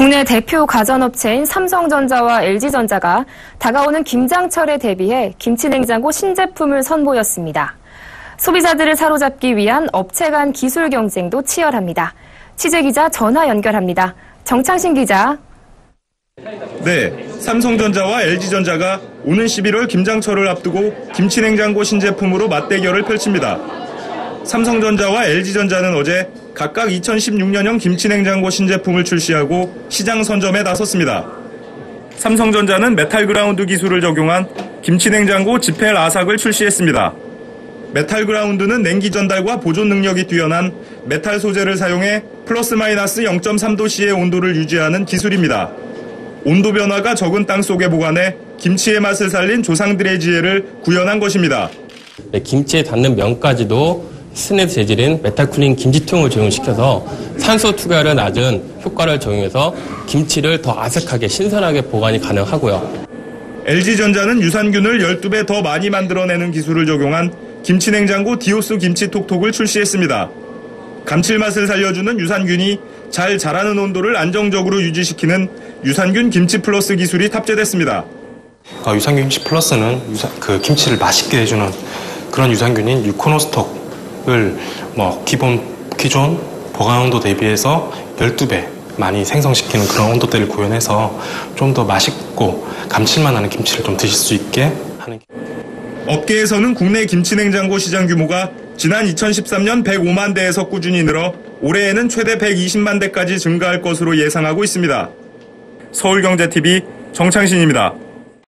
국내 대표 가전업체인 삼성전자와 LG전자가 다가오는 김장철에 대비해 김치냉장고 신제품을 선보였습니다. 소비자들을 사로잡기 위한 업체 간 기술 경쟁도 치열합니다. 취재기자 전화 연결합니다. 정창신 기자. 네, 삼성전자와 LG전자가 오는 11월 김장철을 앞두고 김치냉장고 신제품으로 맞대결을 펼칩니다. 삼성전자와 LG전자는 어제 각각 2016년형 김치냉장고 신제품을 출시하고 시장 선점에 나섰습니다. 삼성전자는 메탈 그라운드 기술을 적용한 김치냉장고 지펠 아삭을 출시했습니다. 메탈 그라운드는 냉기 전달과 보존 능력이 뛰어난 메탈 소재를 사용해 플러스 마이너스 0.3도씨의 온도를 유지하는 기술입니다. 온도 변화가 적은 땅 속에 보관해 김치의 맛을 살린 조상들의 지혜를 구현한 것입니다. 네, 김치에 닿는 면까지도 스네드 재질인 메탈쿨링 김치통을 적용시켜서 산소 투과를 낮은 효과를 적용해서 김치를 더 아삭하게 신선하게 보관이 가능하고요. LG전자는 유산균을 12배 더 많이 만들어내는 기술을 적용한 김치냉장고 디오스 김치톡톡을 출시했습니다. 감칠맛을 살려주는 유산균이 잘 자라는 온도를 안정적으로 유지시키는 유산균 김치 플러스 기술이 탑재됐습니다. 어, 유산균 김치 플러스는 유산, 그 김치를 맛있게 해주는 그런 유산균인 유코노스톡 을뭐 기본 기존 보관 온도 대비해서 12배 많이 생성시키는 그런 온도대를 구현해서 좀 더 맛있고 감칠맛 나는 김치를 좀 드실 수 있게 하는 업계에서는 국내 김치 냉장고 시장 규모가 지난 2013년 105만 대에서 꾸준히 늘어 올해에는 최대 120만 대까지 증가할 것으로 예상하고 있습니다. 서울경제TV 정창신입니다.